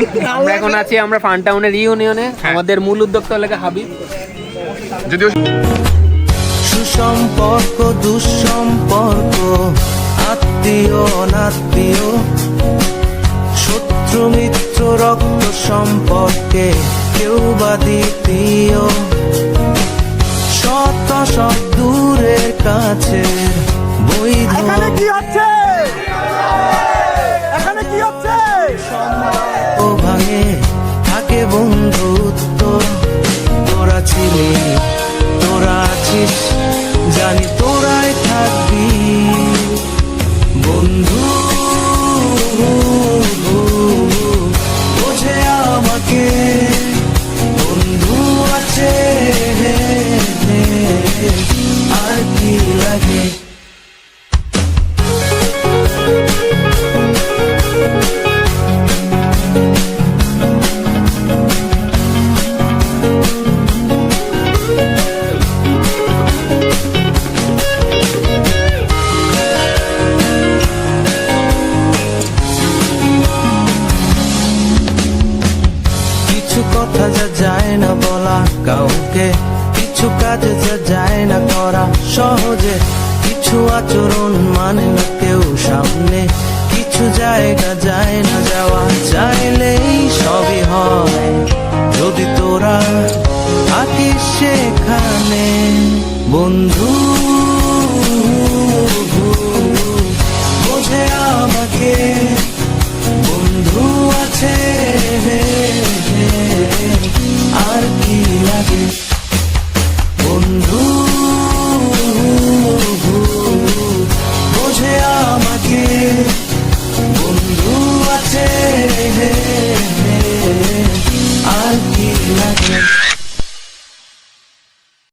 আমরা এখন আছি আমরা ফান টাউনের ইউনিয়নে হ্যাঁ। আমাদের মূল উদ্যোক্তা এলাকা হাবিব। যদিও সুসম্পর্ক দুঃসম্পর্ক আত্মীয় অনাত্মীয় শত্রু মিত্র রক্ত সম্পর্কে কেউ বা দ্বিতীয়। শত সব দূরের কাছে বৈধ এখানে কি হচ্ছে? yeah. যায় না বলা কাউকে। কিছু কাজ যা যায় না করা সহজে। কিছু আচরণ মানে না কেউ সামনে। কিছু জায়গা যায় না যাওয়া চাইলেই সবই হয়। যদি তোরা থাকিস সেখানে, বন্ধু।